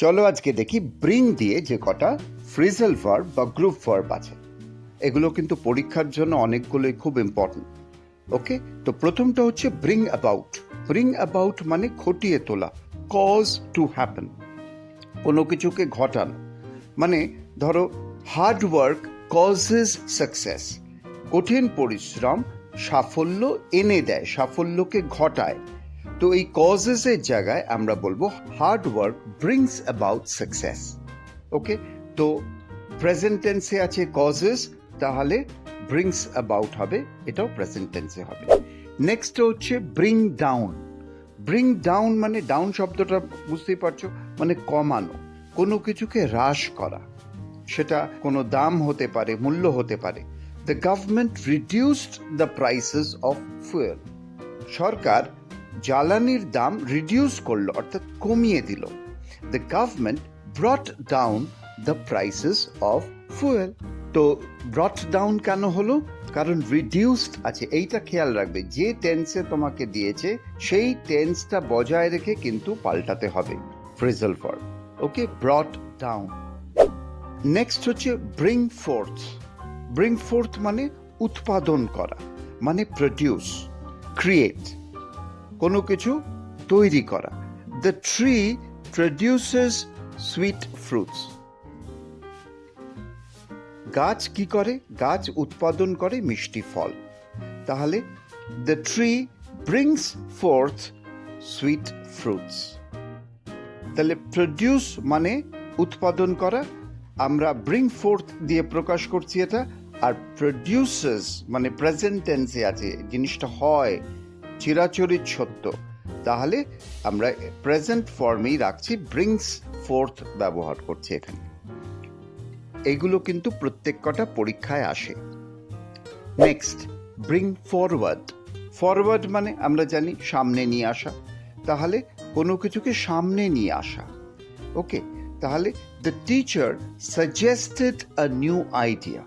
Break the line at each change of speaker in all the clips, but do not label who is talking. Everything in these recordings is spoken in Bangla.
চলো আজকে দেখি ব্রিং দিয়ে যে কটা ফ্রিজেল ভার্ব বা গ্রুপ ভার্ব আছে। এগুলো কিন্তু পরীক্ষার জন্য অনেকগুলোই খুব ইম্পর্টেন্ট ওকে? তো প্রথমটা হচ্ছে ব্রিং অ্যাবাউট। ব্রিং অ্যাবাউট মানে ঘটিয়ে তোলা কজ টু হ্যাপেন কোনো কিছুকে ঘটানো। মানে ধরো হার্ড ওয়ার্ক কজেস সাকসেস কঠিন পরিশ্রম সাফল্য এনে দেয়, সাফল্যকে ঘটায়। তো এই কজেস এর জায়গায় আমরা বলব hard work brings about success okay তো প্রেজেন্ট টেন্সে আছে কজেস তাহলে ব্রিংস অ্যাবাউট হবে, এটাও প্রেজেন্ট টেন্সে হবে। নেক্সট হচ্ছে ব্রিং ডাউন ব্রিং ডাউন মানে ডাউন শব্দটা বুঝতেই পারছ মানে কমানো, কোনো কিছুকে হ্রাস করা, সেটা কোনো দাম হতে পারে, মূল্য হতে পারে। The government reduced the prices of fuel সরকার জ্বালানির দাম রিডিউস করল, অর্থাৎ কমিয়ে দিল। The government brought down the prices of fuel তো ব্রট ডাউন কেন হলো? কারণ রিডিউসড আছে, এইটা খেয়াল রাখবে, যে টেন্সে তোমাকে দিয়েছে, সেই টেন্সটা বজায় রেখে কিন্তু পাল্টাতে হবে phrasal verb okay brought down next হচ্ছে ব্রিং ফোর্থ ব্রিং ফোর্থ মানে উৎপাদন করা মানে প্রডিউস ক্রিয়েট কোনো কিছু তৈরি করা। The tree produces sweet fruits গাছ কি করে? গাছ উৎপাদন করে মিষ্টি ফল। তাহলে the tree brings forth sweet fruits তাহলে প্রডিউস মানে উৎপাদন করা। আমরা ব্রিং ফোর্থ দিয়ে প্রকাশ করছি এটা। আর প্রডিউসেস মানে প্রেজেন্ট টেন্সে আছে। জিনিসটা হয়। চিরাচরিত সত্য। তাহলে আমরা প্রেজেন্ট ফর্মেই রাখছি ব্রিংস ফোর্থ ব্যবহার করছি এখানে। এগুলো কিন্তু প্রত্যেক কটা পরীক্ষায় আসে। নেক্সট ব্রিং ফরওয়ার্ড ফরওয়ার্ড মানে আমরা জানি সামনে নিয়ে আসা। তাহলে কোনো কিছুকে সামনে নিয়ে আসা। ওকে, তাহলে the teacher suggested a new idea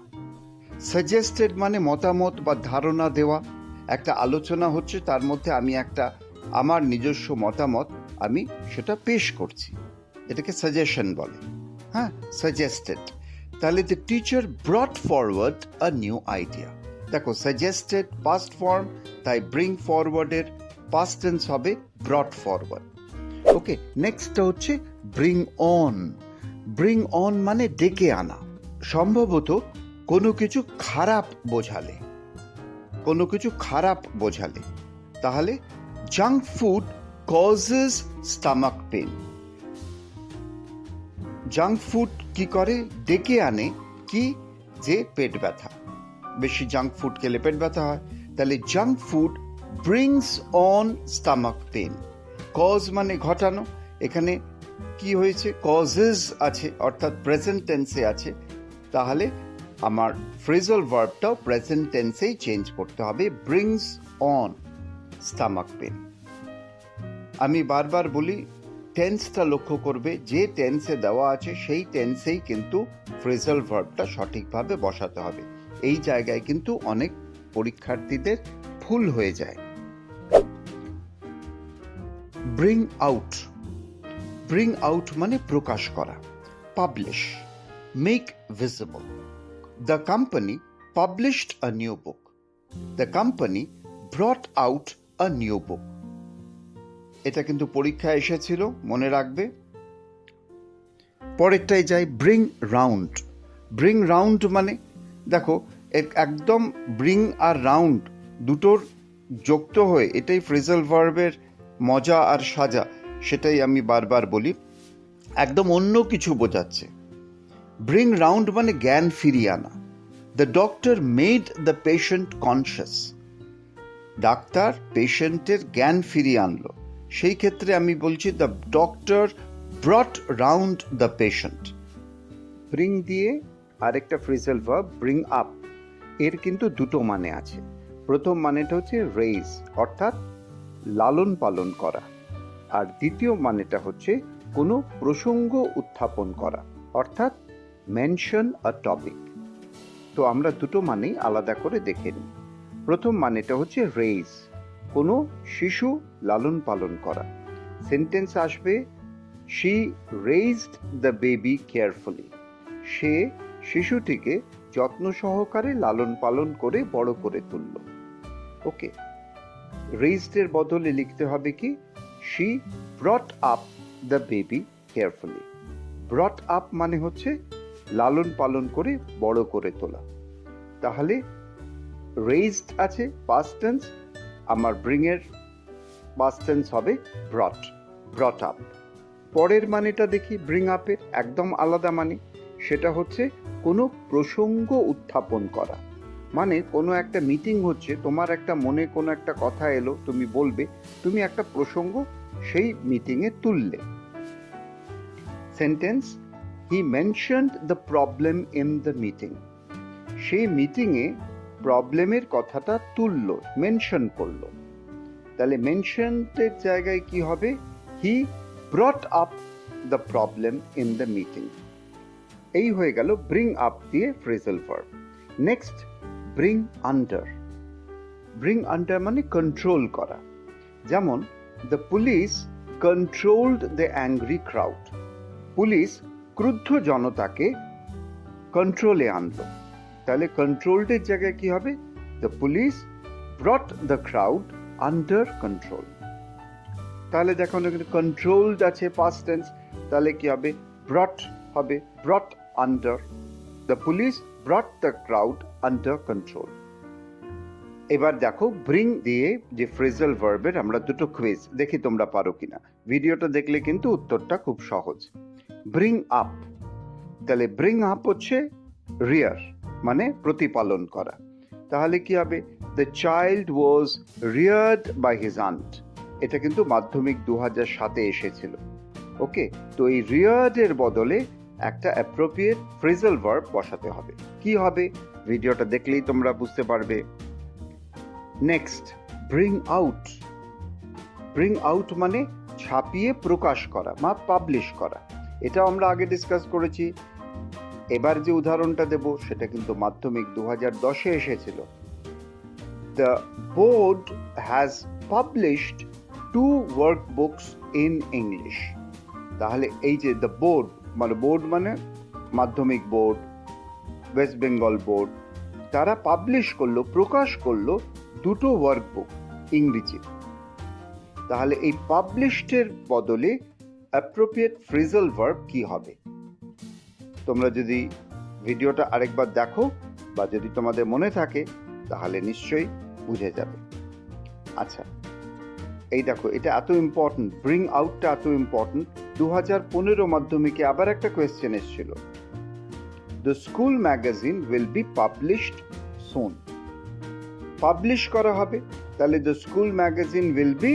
suggested মানে মতামত বা ধারণা দেওয়া। একটা আলোচনা হচ্ছে, তার মধ্যে আমি একটা আমার নিজস্ব মতামত আমি সেটা পেশ করছি। এটাকে সাজেশন বলে। হ্যাঁ সাজেস্টেড তাহলে the teacher brought forward a new idea দেখো সাজেস্টেড পাস্ট ফর্ম তাই ব্রিং ফরওয়ার্ডের পাস্ট টেন্স হবে ব্রট ফরওয়ার্ড ওকে নেক্সটটা হচ্ছে ব্রিং অন ব্রিং অন মানে ডেকে আনা। সম্ভবত কোনো কিছু খারাপ বোঝালে। কোনো কিছু খারাপ বোঝালে, তাহলে junk food causes stomach pain junk food কি করে? ডেকে আনে কি? যে পেট ব্যথা। বেশি জাঙ্ক ফুড খেলে পেট ব্যথা হয়। তাহলে junk food brings on stomach pain cause মানে ঘটানো। এখানে কি হয়েছে? কজেস আছে, অর্থাৎ প্রেজেন্ট টেন্সে আছে। তাহলে আমার ফ্রেজাল ভার্বটাও প্রেজেন্ট টেন্সেই চেঞ্জ করতে হবে ব্রিংস অন স্টামাক পেন আমি বারবার বলি টেন্সটা লক্ষ্য করবে, যে টেন্সে দেওয়া আছে, সেই টেন্সেই কিন্তু ফ্রেজাল ভার্বটা সঠিকভাবে বসাতে হবে। এই জায়গায় কিন্তু অনেক পরীক্ষার্থীদের ভুল হয়ে যায়। ব্রিং আউট ব্রিং আউট মানে প্রকাশ করা publish make visible the company published a new book the company brought out a new book এটা কিন্তু পরীক্ষায় এসেছিল, মনে রাখবে। পরেরটাই যাই ব্রিং রাউন্ড ব্রিং রাউন্ড মানে দেখো একদম ব্রিং আর রাউন্ড দুটোর যুক্ত হয়ে, এটাই ফ্রেজাল ভার্বের মজা আর সাজা, সেটাই আমি বারবার বলি। একদম অন্য কিছু বোঝাচ্ছে। ব্রিং রাউন্ড মানে জ্ঞান ফিরিয়ে আনা the doctor made the patient conscious doctor পেশেন্টের জ্ঞান ফিরিয়ে আনলো। সেই ক্ষেত্রে আমি বলছি the doctor brought round the patient bring দিয়ে আরেকটা ফ্রিজেল ভার্ব ব্রিং আপ এর কিন্তু দুটো মানে আছে। প্রথম মানেটা হচ্ছে রেইজ অর্থাৎ লালন পালন করা। আর দ্বিতীয় মানেটা হচ্ছে কোনো প্রসঙ্গ উত্থাপন করা, অর্থাৎ মেনশন আ টপিক তো আমরা দুটো মানেই আলাদা করে দেখে নিই। প্রথম মানেটা হচ্ছে রেইজ কোনো শিশু লালন পালন করা। সেন্টেন্স আসবে she raised the baby carefully সে শিশুটিকে যত্ন সহকারে লালন পালন করে বড় করে তুলল। ওকে রেইজডের বদলে লিখতে হবে কি? She brought up the baby carefully brought up মানে হচ্ছে লালন পালন করে বড় করে তোলা। তাহলে রেইজড আছে পাস্ট টেন্স আমার ব্রিং এর পাস্ট টেন্স হবে ব্রট ব্রট আপ পরের মানেটা দেখি ব্রিং আপের একদম আলাদা মানে সেটা হচ্ছে কোনো প্রসঙ্গ উত্থাপন করা। মানে কোনো একটা মিটিং হচ্ছে, তোমার একটা মনে কোনো একটা কথা এলো, তুমি বলবে, তুমি একটা প্রসঙ্গ সেই মিটিংয়ে তুললে। Sentence he mentioned the problem in the meeting সেই মিটিংয়ে প্রবলেমের কথাটা তুলল মেনশন করল। তাহলে মেনশনের জায়গায় কি হবে? He brought up the problem in the meeting এই হয়ে গেল ব্রিং আপ দিয়ে phrasal verb next bring under bring under মানে কন্ট্রোল করা। যেমন the police controlled the angry crowd police ক্রুদ্ধ জনতাকে কন্ট্রোলে আনলো। তাহলে কন্ট্রোলডের জায়গায় কি হবে? The police brought the crowd under control তাহলে দেখো এখানে কন্ট্রোলড আছে পাস্ট টেন্স তাহলে কি হবে? ব্রট হবে। Brought under the police brought the crowd under control এবার দেখো ব্রিং দিয়ে যে ফ্রেজাল ভার্বের আমরা দুটো কুইজ দেখি তোমরা পারো কিনা। ভিডিওটা দেখলে কিন্তু উত্তরটা খুব সহজ। ব্রিং আপ তাহলে ব্রিং আপ হচ্ছে রিয়ার মানে প্রতিপালন করা। তাহলে কি হবে? The child was reared by his aunt এটা কিন্তু মাধ্যমিক দু হাজার সাতে এসেছিল। ওকে তো এই রিয়ার্ডের বদলে একটা অ্যাপ্রোপ্রিয়েট ফ্রেজাল ভার্ব বসাতে হবে। কি হবে? ভিডিওটা দেখলেই তোমরা বুঝতে পারবে। Next bring out bring out মানে ছাপিয়ে প্রকাশ করা, বা পাবলিশ করা। এটা আমরা আগে ডিসকাস করেছি। এবার যে উদাহরণটা দেব, সেটা কিন্তু মাধ্যমিক দু হাজার দশে এসেছিল। The board has published two workbooks in English তাহলে এই যে দ্য বোর্ড মানে বোর্ড মানে মাধ্যমিক বোর্ড ওয়েস্ট বেঙ্গল বোর্ড তারা পাবলিশ করল, প্রকাশ করল দুটো ওয়ার্ক বুক ইংরেজি তাহলে এই পাবলিশডের বদলে অ্যাপ্রোপ্রিয়েট ফ্রিজাল ভার্ব কি হবে? তোমরা যদি ভিডিওটা আরেকবার দেখো বা যদি তোমাদের মনে থাকে, তাহলে নিশ্চয়ই বুঝে যাবে। আচ্ছা এই দেখো, এটা এত ইম্পর্টেন্ট ব্রিং আউটটা এত ইম্পর্টেন্ট দু হাজার পনেরো মাধ্যমিকে আবার একটা কোয়েশ্চেন এসেছিল। The school magazine will be published soon publish করা হবে, তাহলে the school magazine will be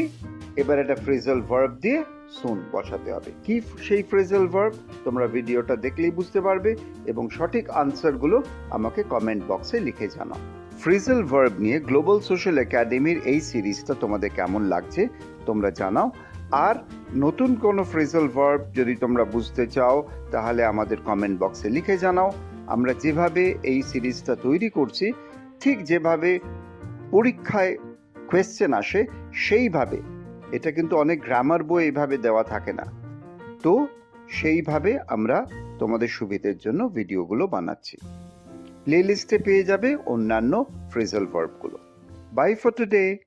এবার একটা ফ্রেজাল ভার্ব দিয়ে সুন বসাতে হবে। কি সেই ফ্রেজাল ভার্ব তোমরা ভিডিওটা দেখলেই বুঝতে পারবে এবং সঠিক আনসারগুলো আমাকে কমেন্ট বক্সে লিখে জানাও। ফ্রিজেল ভার্ব নিয়ে গ্লোবাল সোশ্যাল একাডেমির এই সিরিজটা তোমাদের কেমন লাগছে তোমরা জানাও। আর নতুন কোনো ফ্রিজেল ভার্ব যদি তোমরা বুঝতে চাও, তাহলে আমাদের কমেন্ট বক্সে লিখে জানাও। আমরা যেভাবে এই সিরিজটা তৈরি করছি, ঠিক যেভাবে পরীক্ষায় কোয়েশ্চেন আসে, সেইভাবে এটা কিন্তু অনেক গ্রামার বই এইভাবে দেওয়া থাকে না। তো সেইভাবে আমরা তোমাদের সুবিধের জন্য ভিডিওগুলো বানাচ্ছি। প্লে লিস্টে পেয়ে যাবে অন্যান্য ফ্রেজাল ভার্বগুলো বাই ফর টুডে